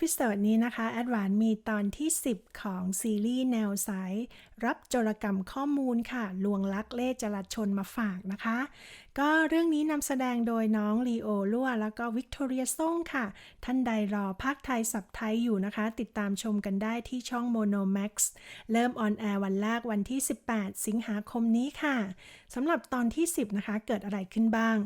พิโซดนี้นะคะแอดวานมีตอนที่ 10 ของซีรีส์แนวสายรับโจรกรรมข้อมูลค่ะลวงลักเล่จราชนมาฝากนะคะ ก็เรื่องนี้นำแสดงโดยน้องลีโอลัวแล้วก็วิกตอเรียซ่งค่ะ ท่านใดรอภาคไทยสับไทยอยู่นะคะ ติดตามชมกันได้ที่ช่อง Mono Max เริ่มออนแอร์วันแรกวันที่ 18 สิงหาคมนี้ค่ะสำหรับตอนที่ 10 นะคะ เกิดอะไรขึ้นบ้าง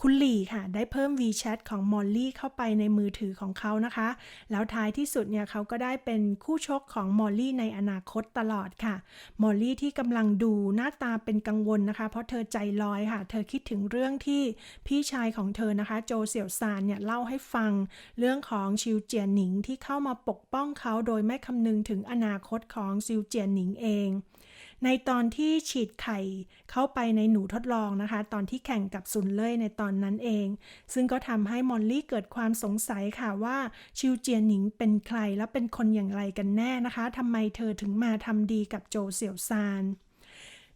คุณหลี่ค่ะ ได้เพิ่ม WeChat ของมอลลี่เข้าไปในมือถือของเขานะคะ แล้วท้ายที่สุดเนี่ยเขาก็ได้เป็นคู่ชกของมอลลี่ในอนาคตตลอดค่ะมอลลี่ที่กำลังดูหน้าตาเป็นกังวลนะคะ เพราะเธอใจลอยค่ะ เธอคิดถึงเรื่องที่พี่ชายของเธอนะคะ โจเสี่ยวซานเนี่ยเล่าให้ฟัง เรื่องของชิวเจียนหนิงที่เข้ามาปกป้องเขาโดยไม่คำนึงถึงอนาคตของซิวเจียนหนิงเอง ในตอนที่ฉีดไข่เข้าไปในหนูทดลองนะคะ ตอนที่แข่งกับซุนเล่ยในตอนนั้นเอง ซึ่งก็ทำให้มอลลี่เกิดความสงสัยค่ะว่าชิวเจียนหนิงเป็นใครและเป็นคนอย่างไรกันแน่นะคะทำไมเธอถึงมาทำดีกับโจเสี่ยวซาน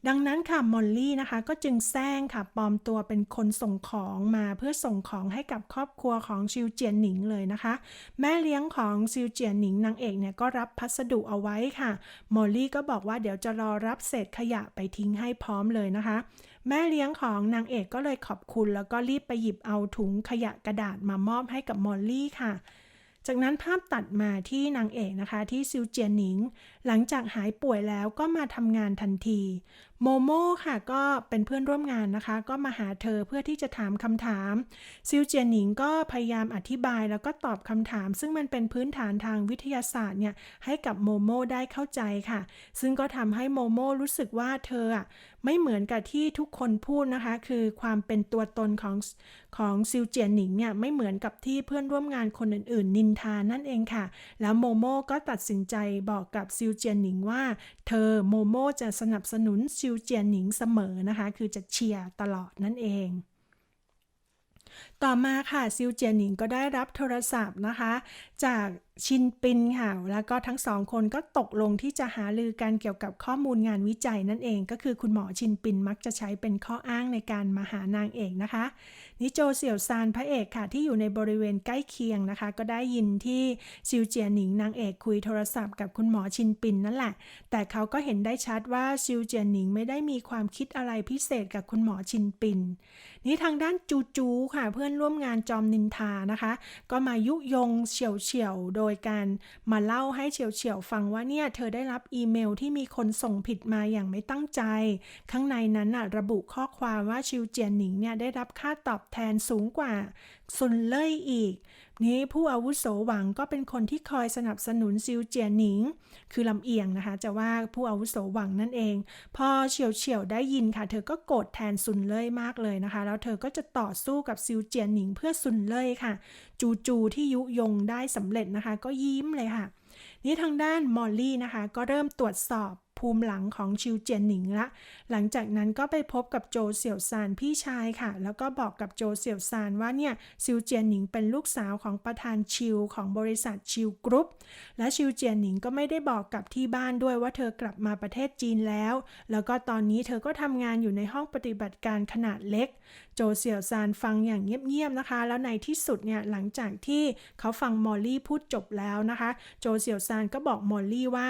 ดังนั้นค่ะมอลลี่นะคะก็จึงแซงค่ะปลอมตัวเป็นคนส่งของมาเพื่อส่งของให้กับครอบครัวของชิวเจียนหนิงเลยนะคะ แม่เลี้ยงของซิวเจียนหนิงนางเอกเนี่ยก็รับพัสดุเอาไว้ค่ะมอลลี่ก็บอกว่าเดี๋ยวจะรอรับเศษขยะไปทิ้งให้พร้อมเลยนะคะแม่เลี้ยงของนางเอกก็เลยขอบคุณ แล้วก็รีบไปหยิบเอาถุงขยะกระดาษมามอบให้กับมอลลี่ค่ะ จากนั้นภาพตัดมาที่นางเอกนะคะที่ซิวเจียนหนิง หลังจากหายป่วยแล้วก็มาทำงานทันที โมโม่ค่ะก็เป็นเพื่อนร่วมงานนะคะ ก็มาหาเธอเพื่อที่จะถามคำถามซิวเจียนหนิงก็พยายามอธิบายแล้วก็ตอบคำถาม ซึ่งมันเป็นพื้นฐานทางวิทยาศาสตร์เนี่ยให้กับโมโม่ได้เข้าใจค่ะ ซึ่งก็ทำให้โมโม่รู้สึกว่าเธออะไม่เหมือนกับที่ทุกคนพูดนะคะ คือความเป็นตัวตนของของซิวเจียนหนิงเนี่ยไม่เหมือนกับที่เพื่อนร่วมงานคนอื่น ๆ นินทานั่นเองค่ะ แล้วโมโม่ก็ตัดสินใจบอกกับซิวเจียนหนิงว่า เธอโมโม่จะสนับสนุนซิวเจียนหนิงเสมอนะคะ คือจะเชียร์ตลอดนั่นเอง ต่อมาค่ะซิวเจียนหนิงก็ได้รับโทรศัพท์นะคะ จากชินปินค่ะ แล้วก็ทั้งสองคนก็ตกลงที่จะหาลือกันเกี่ยวกับข้อมูลงานวิจัยนั่นเอง ก็คือคุณหมอชินปินมักจะใช้เป็นข้ออ้างในการมาหานางเอกนะคะ นิโจเสี่ยวซานพระเอกค่ะ ที่อยู่ในบริเวณใกล้เคียงนะคะ ก็ได้ยินที่ซิวเจียนหนิงนางเอกคุยโทรศัพท์กับคุณหมอชินปินนั่นแหละ แต่เขาก็เห็นได้ชัดว่าซิวเจียนหนิงไม่ได้มีความคิดอะไรพิเศษกับคุณหมอชินปิน นี่ทางด้านจูจูค่ะเพื่อนร่วมงานจอมนินทานะคะ ก็มายุยงเฉียวเฉียวโดยการมาเล่าให้เฉียวเฉียวฟังว่าเนี่ยเธอได้รับอีเมลที่มีคนส่งผิดมาอย่างไม่ตั้งใจ ข้างในนั้นนะระบุข้อความว่าชิวเจียนหนิงเนี่ยได้รับค่าตอบแทนสูงกว่า ซุนเล่ยอีก นี้ผู้อาวุโสหวังก็เป็นคนที่คอยสนับสนุนซิวเจียนหนิง คือลำเอียงนะคะ จะว่าผู้อาวุโสหวังนั่นเอง พอเฉียวเฉียวได้ยินค่ะ เธอก็โกรธแทนซุนเล่ยมากเลยนะคะ แล้วเธอก็จะต่อสู้กับซิวเจียนหนิงเพื่อซุนเล่ยค่ะ จูจูที่ยุยงได้สำเร็จนะคะ ก็ยิ้มเลยค่ะ นี่ทางด้านมอลลี่นะคะ ก็เริ่มตรวจสอบภูมิหลังของชิวเจียนหนิงละ หลังจากนั้นก็ไปพบกับโจเสี่ยวซานพี่ชายค่ะ แล้วก็บอกกับโจเสี่ยวซานว่าเนี่ยซิวเจียนหนิงเป็นลูกสาวของประธานชิวของบริษัทชิวกรุ๊ป และชิวเจียนหนิงก็ไม่ได้บอกกับที่บ้านด้วยว่าเธอกลับมาประเทศจีนแล้ว แล้วก็ตอนนี้เธอก็ทำงานอยู่ในห้องปฏิบัติการขนาดเล็ก โจเสี่ยวซานฟังอย่างเงียบๆนะคะ แล้วในที่สุดเนี่ยหลังจากที่เขาฟังมอลลี่พูดจบแล้วนะคะ โจเสี่ยวซานก็บอกมอลลี่ว่า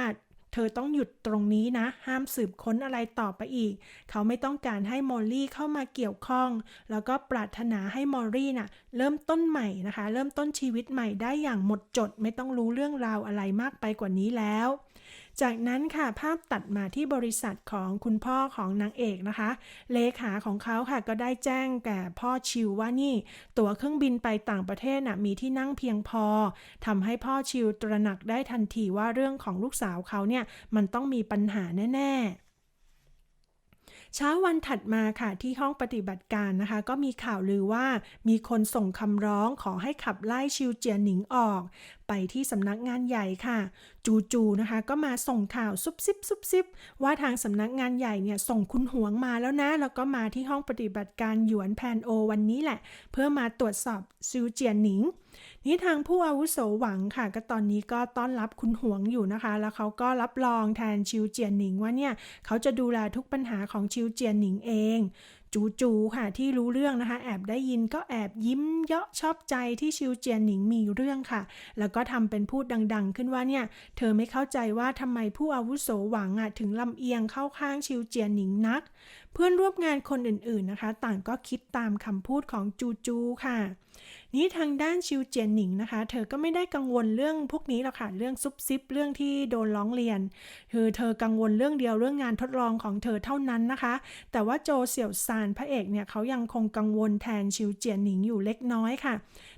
เธอต้องหยุดตรงนี้นะ ห้ามสืบค้นอะไรต่อไปอีก เขาไม่ต้องการให้มอลลี่เข้ามาเกี่ยวข้อง แล้วก็ปรารถนาให้มอลลี่น่ะเริ่มต้นใหม่นะคะ เริ่มต้นชีวิตใหม่ได้อย่างหมดจด ไม่ต้องรู้เรื่องราวอะไรมากไปกว่านี้แล้ว จากนั้นค่ะภาพตัดมาที่บริษัทของคุณพ่อของนางเอกนะคะ เลขาของเขาค่ะก็ได้แจ้งแก่พ่อชิวว่านี่ ตั๋วเครื่องบินไปต่างประเทศน่ะมีที่นั่งเพียงพอทำให้พ่อชิวตระหนักได้ทันทีว่าเรื่องของลูกสาวเขาเนี่ยมันต้องมีปัญหาแน่ ๆเช้าวันถัดมาค่ะที่ห้องปฏิบัติการนะคะ ก็มีข่าวลือว่ามีคนส่งคำร้องขอให้ขับไล่ชิวเจียหนิงออก ไปที่สำนักงานใหญ่ค่ะ จูๆนะคะ ก็มาส่งข่าวซุบซิบซุบซิบว่าทางสำนักงานใหญ่เนี่ยส่งคุณหวงมาแล้วนะ แล้วก็มาที่ห้องปฏิบัติการหยวนแพนโอวันนี้แหละ เพื่อมาตรวจสอบซิวเจียนหนิงนี่ทางผู้อาวุโสหวังค่ะ ก็ตอนนี้ก็ต้อนรับคุณหวงอยู่นะคะ แล้วเขาก็รับรองแทนชิวเจียนหนิงว่าเนี่ยเขาจะดูแลทุกปัญหาของชิวเจียนหนิงเอง จูจูค่ะที่รู้เรื่องนะคะ แอบได้ยินก็แอบยิ้มเยาะชอบใจที่ชิวเจียนหนิงมีเรื่องค่ะ แล้วก็ทำเป็นพูดดังๆ ขึ้นว่าเนี่ย เธอไม่เข้าใจว่าทำไมผู้อาวุโสหวังอะถึงลำเอียงเข้าข้างชิวเจียนหนิงนัก เพื่อนร่วมงานคนอื่นๆนะคะ ต่างก็คิดตามคำพูดของจูจูค่ะ นี้ทางด้านชิวเจียนหนิงนะคะ เธอก็ไม่ได้กังวลเรื่องพวกนี้หรอกค่ะ เรื่องซุบซิบเรื่องที่โดนร้องเรียน คือเธอกังวลเรื่องเดียวเรื่องงานทดลองของเธอเท่านั้นนะคะ แต่ว่าโจเสี่ยวซานพระเอกเนี่ยเขายังคงกังวลแทนชิวเจียนหนิงอยู่เล็กน้อยค่ะ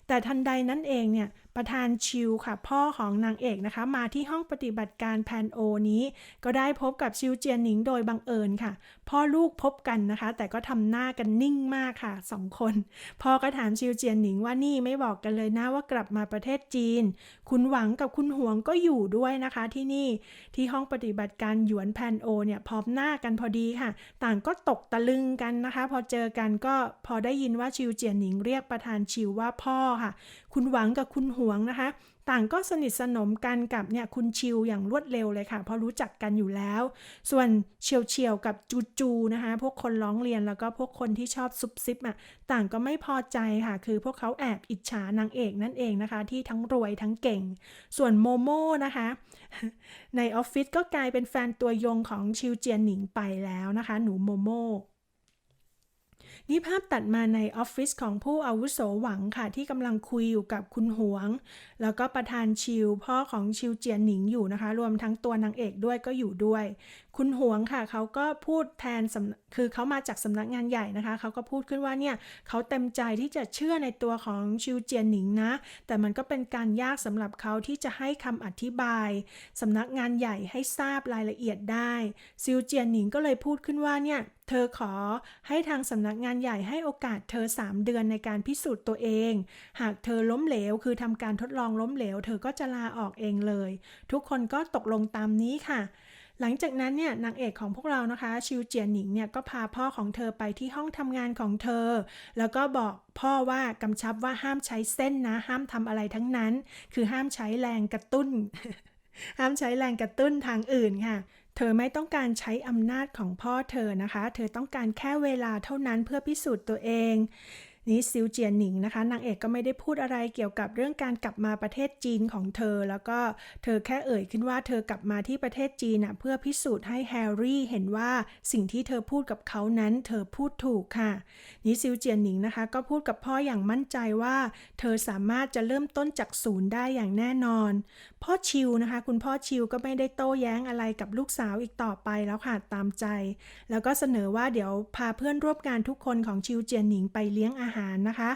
แต่ทันใดนั้นเองเนี่ยประธานชิวค่ะ พ่อของนางเอกนะคะ มาที่ห้องปฏิบัติการแพนโอนี้ ก็ได้พบกับชิวเจียนหนิงโดยบังเอิญค่ะ พ่อลูกพบกันนะคะ แต่ก็ทำหน้ากันนิ่งมากค่ะสองคนพ่อก็ถามชิวเจียนหนิงว่านี่ไม่บอกกันเลยนะว่ากลับมาประเทศจีน คุณหวังกับคุณหวงก็อยู่ด้วยนะคะที่นี่ที่ห้องปฏิบัติการหยวนแพนโอเนี่ยพร้อมหน้ากันพอดีค่ะ ต่างก็ตกตะลึงกันนะคะ พอเจอกันก็พอได้ยินว่าชิวเจียนหนิงเรียกประธานชิวว่าพ่อค่ะ คุณหวังกับคุณหวงนะคะ ต่างก็สนิทสนมกันกับเนี่ยคุณชิวอย่างรวดเร็วเลยค่ะ เพราะรู้จักกันอยู่แล้ว ส่วนเฉียวเฉียวกับจูจูนะคะ พวกคนร้องเรียนแล้วก็พวกคนที่ชอบซุบซิบอะต่างก็ไม่พอใจค่ะ คือพวกเขาแอบอิจฉานางเอกนั่นเองนะคะ ที่ทั้งรวยทั้งเก่ง ส่วนโมโม่นะคะ ในออฟฟิศก็กลายเป็นแฟนตัวยงของชิวเจียนหนิงไปแล้วนะคะ หนูโมโม่ นี่ภาพตัดมาในออฟฟิศของผู้อาวุโสหวังค่ะ ที่กำลังคุยอยู่กับคุณหวง แล้วก็ประธานชิวพ่อของชิวเจียนหนิงอยู่นะคะ รวมทั้งตัวนางเอกด้วยก็อยู่ด้วย คุณหวงค่ะเขาก็พูดแทนคือเขามาจากสำนักงานใหญ่นะคะเขาก็พูดขึ้นว่าเนี่ยเขาเต็มใจที่จะเชื่อในตัวของชิวเจียนหนิงนะ แต่มันก็เป็นการยากสำหรับเขาที่จะให้คำอธิบายสำนักงานใหญ่ให้ทราบรายละเอียดได้ซิวเจียนหนิงก็เลยพูดขึ้นว่าเนี่ยเธอขอให้ทางสำนักงานใหญ่ให้โอกาสเธอ 3 เดือนในการพิสูจน์ตัวเอง หากเธอล้มเหลว คือทำการทดลองล้มเหลว เธอก็จะลาออกเองเลย ทุกคนก็ตกลงตามนี้ค่ะ หลังจากนั้นเนี่ยนางเอกของพวกเรานะคะชิวเจียนหนิงเนี่ยก็พาพ่อของเธอไปที่ห้องทำงานของเธอ แล้วก็บอกพ่อว่ากำชับว่าห้ามใช้เส้นนะ ห้ามทำอะไรทั้งนั้น คือห้ามใช้แรงกระตุ้น ห้ามใช้แรงกระตุ้นทางอื่นค่ะเธอไม่ต้องการใช้อำนาจของพ่อเธอนะคะ เธอต้องการแค่เวลาเท่านั้นเพื่อพิสูจน์ตัวเอง นี่ซิวเจียนหนิงนะคะนางเอกก็ไม่ได้พูดอะไรเกี่ยวกับเรื่องการกลับมาประเทศจีนของเธอ แล้วก็เธอแค่เอ่ยขึ้นว่าเธอกลับมาที่ประเทศจีนนะเพื่อพิสูจน์ให้แฮร์รี่เห็นว่าสิ่งที่เธอพูดกับเขานั้นเธอพูดถูกค่ะนี่ซิวเจียนหนิงนะคะก็พูดกับพ่ออย่างมั่นใจว่า เธอสามารถจะเริ่มต้นจากศูนย์ได้อย่างแน่นอน พ่อชิวนะคะ คุณพ่อชิวก็ไม่ได้โต้แย้งอะไรกับลูกสาวอีกต่อไปแล้วค่ะตามใจ แล้วก็เสนอว่าเดี๋ยวพาเพื่อนร่วมงานทุกคนของชิวเจียนหนิงไปเลี้ยงอาหารนะคะ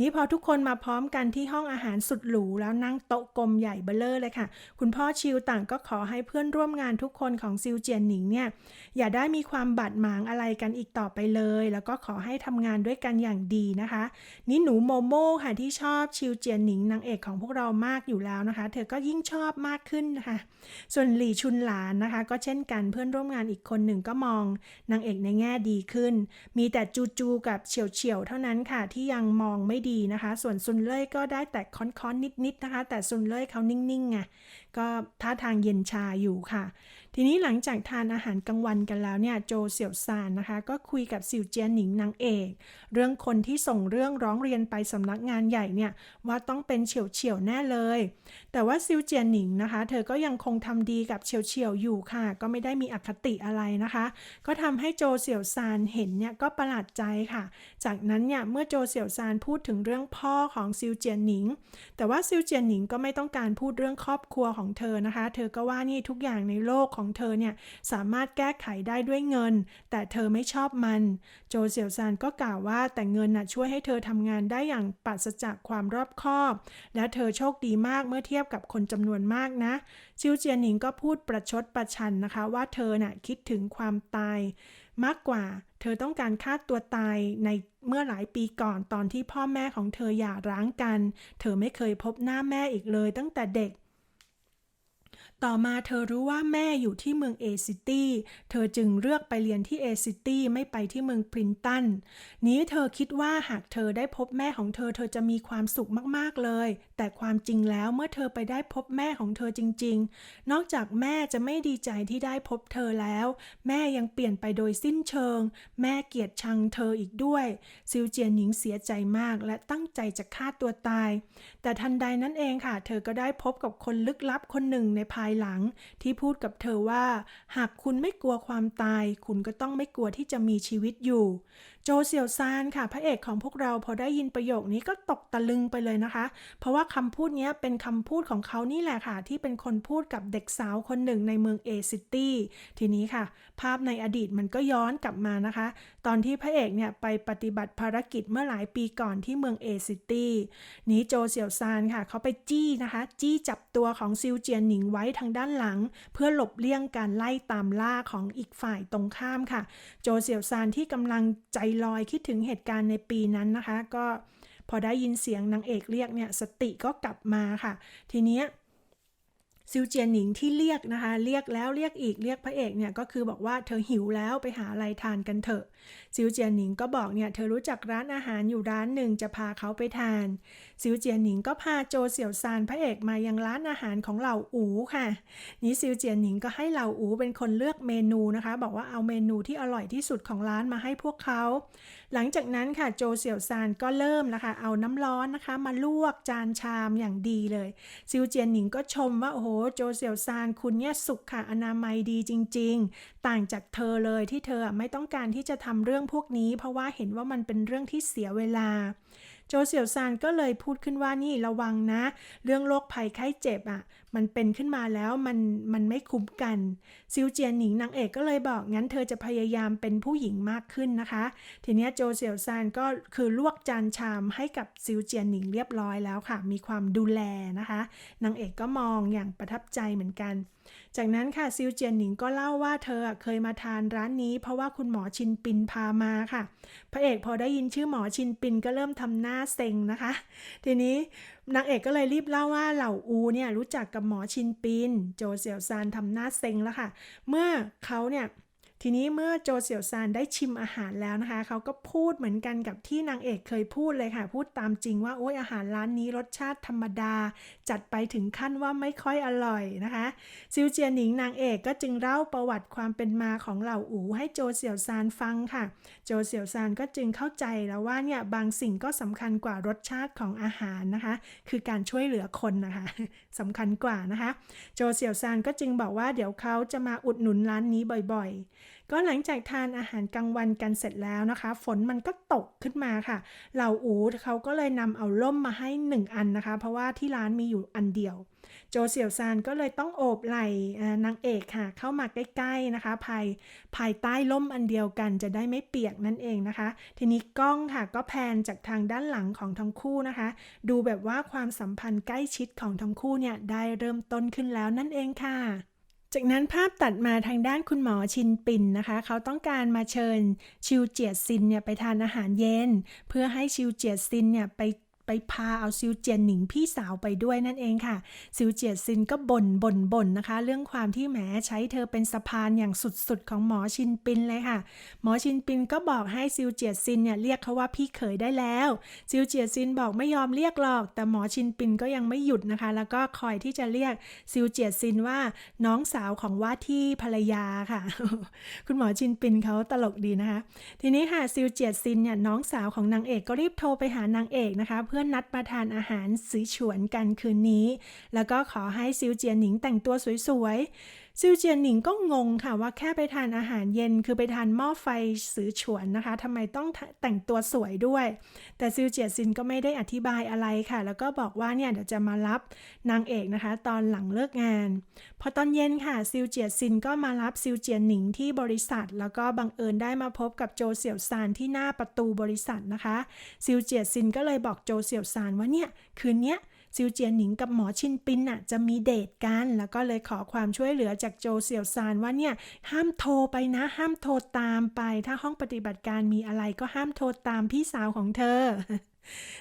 นี้พอทุกคนมาพร้อมกันที่ห้องอาหารสุดหรูแล้วนั่งโต๊ะกลมใหญ่เบ้อร่อเลยค่ะ คุณพ่อชิวต่างก็ขอให้เพื่อนร่วมงานทุกคนของซิวเจียนหนิงเนี่ยอย่าได้มีความบาดหมางอะไรกันอีกต่อไปเลย แล้วก็ขอให้ทำงานด้วยกันอย่างดีนะคะ นี่หนูโมโม่ค่ะที่ชอบชิวเจียนหนิงนางเอกของพวกเรามากอยู่แล้วนะคะ เธอก็ยิ่งชอบมากขึ้นนะคะ ส่วนหลี่ชุนหลานนะคะ ก็เช่นกันเพื่อนร่วมงานอีกคนหนึ่งก็มองนางเอกในแง่ดีขึ้น มีแต่จูจูกับเฉียวเฉียวเท่านั้นค่ะที่ยังมองไม่ดีนะคะ ส่วนซุนเล่ยก็ได้แต่ค้อนๆนิดๆนะคะ แต่ซุนเล่ยเขานิ่งๆไงก็ท่าทางเย็นชาอยู่ค่ะ ทีนี้หลังจากทานอาหารกลางวันกันแล้วเนี่ยโจเสี่ยวซานนะคะ ก็คุยกับสิวเจียนหนิงนางเอก เรื่องคนที่ส่งเรื่องร้องเรียนไปสำนักงานใหญ่เนี่ยว่าต้องเป็นเฉียวเฉียวแน่เลย แต่ว่าซิวเจียนหนิงนะคะ เธอก็ยังคงทำดีกับเฉียวเฉียวอยู่ค่ะ ก็ไม่ได้มีอคติอะไรนะคะ ก็ทำให้โจเสี่ยวซานเห็นเนี่ยก็ประหลาดใจค่ะ จากนั้นเนี่ยเมื่อโจเสี่ยวซานพูดถึงเรื่องพ่อของซิวเจียนหนิง แต่ว่าซิวเจียนหนิงก็ไม่ต้องการพูดเรื่องครอบครัวของเธอนะคะ เธอก็ว่านี่ทุกอย่างในโลกของของเธอเนี่ยสามารถแก้ไขได้ด้วยเงิน แต่เธอไม่ชอบมัน โจเสี่ยวซานก็กล่าวว่าแต่เงินน่ะช่วยให้เธอทำงานได้อย่างปราศจากความรอบคอบ และเธอโชคดีมากเมื่อเทียบกับคนจำนวนมากนะ ชิวเจียนหนิงก็พูดประชดประชันนะคะ ว่าเธอน่ะคิดถึงความตาย มากกว่าเธอต้องการฆ่าตัวตายในเมื่อหลายปีก่อนตอนที่พ่อแม่ของเธอหย่าร้างกัน เธอไม่เคยพบหน้าแม่อีกเลยตั้งแต่เด็ก ต่อมาเธอรู้ว่าแม่อยู่ที่เมืองเอซิตี้ เธอจึงเลือกไปเรียนที่เอซิตี้ไม่ไปที่เมืองพรินตัน นี้เธอคิดว่าหากเธอได้พบแม่ของเธอเธอจะมีความสุขมากๆเลย แต่ความจริงแล้วเมื่อเธอไปได้พบแม่ของเธอจริง ๆ นอกจากแม่จะไม่ดีใจที่ได้พบเธอแล้ว แม่ยังเปลี่ยนไปโดยสิ้นเชิง แม่เกลียดชังเธออีกด้วย ซิวเจียนหนิงเสียใจมากและตั้งใจจะฆ่าตัวตาย แต่ทันใดนั้นเองค่ะ เธอก็ได้พบกับคนลึกลับคนหนึ่งในภายหลัง ที่พูดกับเธอว่า หากคุณไม่กลัวความตาย คุณก็ต้องไม่กลัวที่จะมีชีวิตอยู่โจเสี่ยวซานค่ะ พระเอกของพวกเราพอได้ยินประโยคนี้ก็ตกตะลึงไปเลยนะคะ เพราะว่าคำพูดเนี้ยเป็นคำพูดของเขานี่แหละค่ะ ที่เป็นคนพูดกับเด็กสาวคนหนึ่งในเมืองเอซิตี้ทีนี้ค่ะ ภาพในอดีตมันก็ย้อนกลับมานะคะ ตอนที่พระเอกเนี่ยไปปฏิบัติภารกิจเมื่อหลายปีก่อนที่เมืองเอซิตี้นี้โจเสี่ยวซานค่ะ เขาไปจี้นะคะ จี้จับตัวของซิวเจียนหนิงไว้ทางด้านหลัง เพื่อหลบเลี่ยงการไล่ตามล่าของอีกฝ่ายตรงข้ามค่ะ โจเสี่ยวซานที่กำลังใจลอยคิดถึงเหตุการณ์ในปีนั้นนะคะ ก็พอได้ยินเสียงนางเอกเรียกเนี่ยสติก็กลับมาค่ะ ทีเนี้ย ซิวเจียนหนิงที่เรียกนะคะ เรียกแล้วเรียกอีกเรียกพระเอกเนี่ยก็คือบอกว่าเธอหิวแล้วไปหาอะไรทานกันเถอะ ซิวเจียนหนิงก็บอกเนี่ยเธอรู้จักร้านอาหารอยู่ร้านหนึ่งจะพาเขาไปทาน ซิวเจียนหนิงก็พาโจเสี่ยวซานพระเอกมายังร้านอาหารของเหล่าอูค่ะ นี้ซิวเจียนหนิงก็ให้เหล่าอูเป็นคนเลือกเมนูนะคะ บอกว่าเอาเมนูที่อร่อยที่สุดของร้านมาให้พวกเขา หลังจากนั้นค่ะโจเสี่ยวซานก็เริ่มนะคะ เอาน้ำร้อนนะคะ มาลวกจานชามอย่างดีเลย ซิวเจียนหนิงก็ชมว่าโอ้โหโจเสี่ยวซานคุณเนี่ยสุขค่ะอนามัยดีจริง ๆ ต่างจากเธอเลยที่เธอไม่ต้องการที่จะทำเรื่องพวกนี้ เพราะว่าเห็นว่ามันเป็นเรื่องที่เสียเวลา โจเสี่ยวซานก็เลยพูดขึ้นว่านี่ระวังนะ เรื่องโรคภัยไข้เจ็บอะ มันเป็นขึ้นมาแล้วมันมันไม่คุ้มกัน ซิวเจียนหนิงนางเอกก็เลยบอกงั้นเธอจะพยายามเป็นผู้หญิงมากขึ้นนะคะ ทีนี้โจเสี่ยวซานก็คือลวกจานชามให้กับซิวเจียนหนิงเรียบร้อยแล้วค่ะ มีความดูแลนะคะนางเอกก็มองอย่างประทับใจเหมือนกัน จากนั้นค่ะซิวเจียนหนิงก็เล่าว่าเธอเคยมาทานร้านนี้ เพราะว่าคุณหมอชินปินพามาค่ะ พระเอกพอได้ยินชื่อหมอชินปินก็เริ่มทำหน้าเซ็งนะคะ ทีนี้นางเอกก็เลยรีบเล่าว่าเหล่าอูเนี่ยรู้จักกับหมอชินปิน โจเสี่ยวซานทำหน้าเซ็งแล้วค่ะ เมื่อเขาเนี่ย ทีนี้เมื่อโจเสี่ยวซานได้ชิมอาหารแล้วนะคะ เขาก็พูดเหมือนกันกับที่นางเอกเคยพูดเลยค่ะ พูดตามจริงว่าโอ้ยอาหารร้านนี้รสชาติธรรมดา จัดไปถึงขั้นว่าไม่ค่อยอร่อยนะคะซิวเจียหนิงนางเอกก็จึงเล่าประวัติความเป็นมาของเหล่าอูให้โจเสี่ยวซานฟังค่ะ โจเสี่ยวซานก็จึงเข้าใจแล้วว่าเนี่ยบางสิ่งก็สำคัญกว่ารสชาติของอาหารนะคะ คือการช่วยเหลือคนนะคะสำคัญกว่านะคะ โจเสี่ยวซานก็จึงบอกว่าเดี๋ยวเขาจะมาอุดหนุนร้านนี้บ่อยๆ ก็หลังจากทานอาหารกลางวันกันเสร็จแล้วนะคะ ฝนมันก็ตกขึ้นมาค่ะ เหล่าอูเขาก็เลยนำเอาล่มมาให้หนึ่งอันนะคะ เพราะว่าที่ร้านมีอยู่อันเดียว โจเสี่ยวซานก็เลยต้องโอบไหล่นางเอกค่ะ เข้ามาใกล้ๆนะคะภายภายใต้ล่มอันเดียวกันจะได้ไม่เปียกนั่นเองนะคะ ทีนี้กล้องค่ะก็แพนจากทางด้านหลังของทั้งคู่นะคะ ดูแบบว่าความสัมพันธ์ใกล้ชิดของทั้งคู่เนี่ยได้เริ่มต้นขึ้นแล้วนั่นเองค่ะ จากนั้นภาพตัดมาทางด้านคุณหมอชินปินนะคะ เขาต้องการมาเชิญชิวเจียซินเนี่ยไปทานอาหารเย็น เพื่อให้ชิวเจียซินเนี่ยไป ไปพาเอาซิวเจียนหนิงพี่สาวไปด้วยนั่นเองค่ะ ซิวเจียซินก็บ่นบ่นบ่นนะคะ เรื่องความที่แหมใช้เธอเป็นสะพานอย่างสุดๆ ของหมอชินปินเลยค่ะ หมอชินปินก็บอกให้ซิวเจียซินเนี่ยเรียกเขาว่าพี่เขยได้แล้ว ซิวเจียซินบอกไม่ยอมเรียกหรอก แต่หมอชินปินก็ยังไม่หยุดนะคะ แล้วก็คอยที่จะเรียกซิวเจียซินว่าน้องสาวของว่าที่ภรรยาค่ะ คุณหมอชินปินเขาตลกดีนะคะ ทีนี้ค่ะซิวเจียซินเนี่ยน้องสาวของนางเอกก็รีบโทรไปหานางเอกนะคะเพื่อนนัดมาทานอาหารสีฉวนกันคืนนี้ แล้วก็ขอให้ซิวเจียนหนิงแต่งตัวสวยๆ ซิวเจียนหนิงก็งงค่ะว่าแค่ไปทานอาหารเย็นคือไปทานหม้อไฟสือฉวนนะคะทำไมต้องแต่งตัวสวยด้วย แต่ซิวเจียซินก็ไม่ได้อธิบายอะไรค่ะ แล้วก็บอกว่าเนี่ยเดี๋ยวจะมารับนางเอกนะคะ ตอนหลังเลิกงาน พอตอนเย็นค่ะซิวเจียซินก็มารับซิวเจียนหนิงที่บริษัท แล้วก็บังเอิญได้มาพบกับโจเสี่ยวซานที่หน้าประตูบริษัทนะคะซิวเจียซินก็เลยบอกโจเสี่ยวซานว่าเนี่ยคืนเนี้ย ซิวเจียนหนิงกับหมอชินปินน่ะจะมีเดทกัน แล้วก็เลยขอความช่วยเหลือจากโจเสี่ยวซานว่าเนี่ยห้ามโทรไปนะ ห้ามโทรตามไป ถ้าห้องปฏิบัติการมีอะไรก็ห้ามโทรตามพี่สาวของเธอ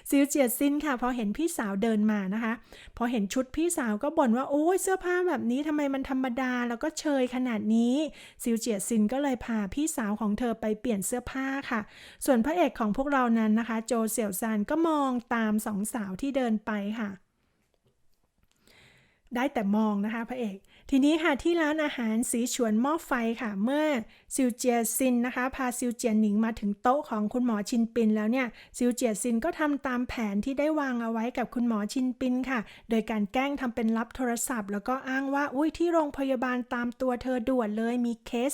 ซิวเจียซินค่ะพอเห็นพี่สาวเดินมานะคะ พอเห็นชุดพี่สาวก็บ่นว่าโอ้ยเสื้อผ้าแบบนี้ทำไมมันธรรมดาแล้วก็เชยขนาดนี้ซิวเจียซินก็เลยพาพี่สาวของเธอไปเปลี่ยนเสื้อผ้าค่ะ ส่วนพระเอกของพวกเรานั้นนะคะ โจเสี่ยวซานก็มองตามสองสาวที่เดินไปค่ะ ได้แต่มองนะคะพระเอก ทีนี้ค่ะที่ร้านอาหารสีฉวนหม้อไฟค่ะ เมื่อซิวเจียซินนะคะ พาซิวเจียหนิงมาถึงโต๊ะของคุณหมอชินปินแล้วเนี่ยซิวเจียซินก็ทำตามแผนที่ได้วางเอาไว้กับคุณหมอชินปินค่ะ โดยการแกล้งทำเป็นรับโทรศัพท์ แล้วก็อ้างว่าอุ้ยที่โรงพยาบาลตามตัวเธอด่วนเลยมีเคส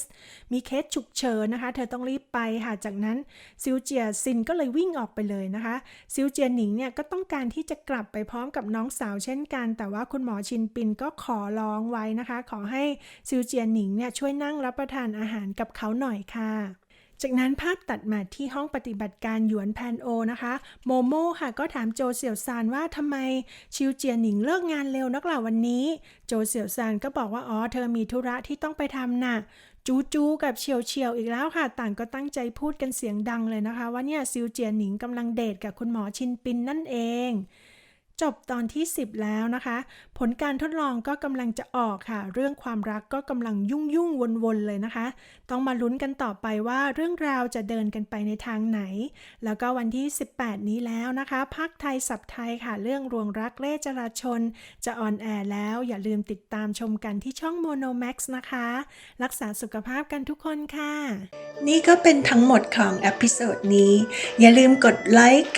มีเคสฉุกเฉินนะคะ เธอต้องรีบไปค่ะจากนั้นซิวเจียซินก็เลยวิ่งออกไปเลยนะคะซิวเจียหนิงเนี่ยก็ต้องการที่จะกลับไปพร้อมกับน้องสาวเช่นกัน แต่ว่าคุณหมอชินปินก็ขอร้องไว้นะคะขอให้ซิวเจียหนิงเนี่ยช่วยนั่งรับประทานอาหารกับเขาหน่อยค่ะจากนั้นภาพตัดมาที่ห้องปฏิบัติการหยวนแพนโอนะคะ โมโม่ค่ะก็ถามโจเสี่ยวซานว่าทำไมชิวเจียหนิงเลิกงานเร็วนักล่ะวันนี้ โจเสี่ยวซานก็บอกว่าอ๋อเธอมีธุระที่ต้องไปทำน่ะจูจูกับเฉียวเฉียวอีกแล้วค่ะ ต่างก็ตั้งใจพูดกันเสียงดังเลยนะคะ ว่าเนี่ยซิวเจียหนิงกำลังเดทกับคุณหมอชินปินนั่นเอง จบตอนที่ 10 แล้วนะคะ ผลการทดลองก็กำลังจะออกค่ะ เรื่องความรักก็กำลังยุ่งยุ่งวนๆเลยนะคะ ต้องมาลุ้นกันต่อไปว่าเรื่องราวจะเดินกันไปในทางไหน แล้วก็วันที่ 18 นี้แล้วนะคะภาคไทยสับไทยค่ะ เรื่องรวงรักเล่จราชน จะออนแอร์แล้วอย่าลืมติดตามชมกันที่ช่อง Mono Max นะคะ รักษาสุขภาพกันทุกคนค่ะ นี่ก็เป็นทั้งหมดของอพิโซดนี้ อย่าลืมกดไลค์